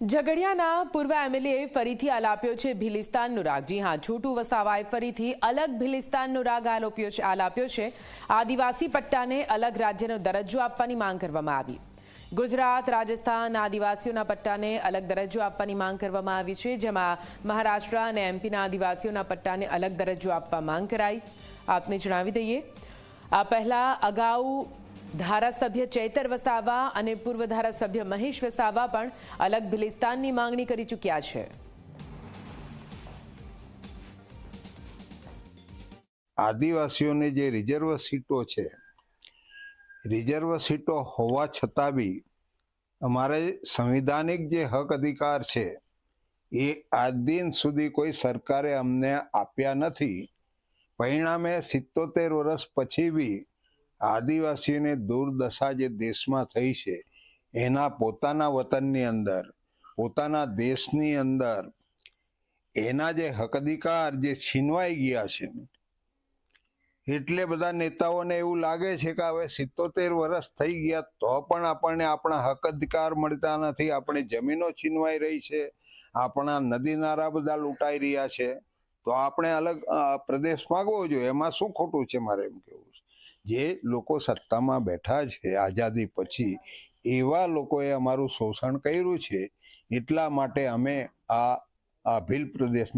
ઝઘડિયાના પૂર્વ એમએલએ ફરીથી આલાપ્યો છે. ભિલિસ્તાનનો રાગ. જી હા, છોટું વસાવાએ ફરીથી અલગ ભિલિસ્તાનનો રાગ આલોપ્યો છે, આલાપ્યો છે. આદિવાસી પટ્ટાને અલગ રાજ્યનો દરજ્જો આપવાની માંગ કરવામાં આવી. ગુજરાત, રાજસ્થાન, આદિવાસીઓના પટ્ટાને અલગ દરજ્જો આપવાની માંગ કરવામાં આવી છે, જેમાં મહારાષ્ટ્ર અને એમપીના આદિવાસીઓના પટ્ટાને અલગ દરજ્જો આપવા માંગ કરાઈ. આપને જણાવી દઈએ, આ પહેલા અગાઉ ધારાસભ્ય ચૈતર વસાવા અને પૂર્વ ધારાસભ્ય મહેશ વસાવા પણ અલગ ભિલિસ્તાનની માંગણી કરી ચૂક્યા છે. આદિવાસીઓને જે રિઝર્વ સીટો છે, રિઝર્વ સીટો હોવા છતાં બી અમારે સંવિધાનિક જે હક અધિકાર છે, એ આજ દિન સુધી કોઈ સરકારે અમને આપ્યા નથી. પરિણામે સિત્તોતેર વર્ષ પછી બી આદિવાસીઓને દુર્દશા જે દેશમાં થઈ છે, એના પોતાના વતનની અંદર, પોતાના દેશની અંદર, એના જે હક અધિકાર જે છીનવાઈ ગયા છે, એટલે બધા નેતાઓને એવું લાગે છે કે હવે સિત્તોતેર વર્ષ થઈ ગયા, તો પણ આપણને આપણા હક અધિકાર મળતા નથી, આપણી જમીનો છીનવાઈ રહી છે, આપણા નદી નારા બધા લૂંટાઈ રહ્યા છે. તો આપણે અલગ પ્રદેશ માંગવો જોઈએ. એમાં શું ખોટું છે મારે એમ કેવું? જે લોકો સત્તામાં બેઠા છે આઝાદી પછી, એવા લોકોએ અમારું શોષણ કર્યું છે. એટલા માટે અમે આ આ ભીલ પ્રદેશ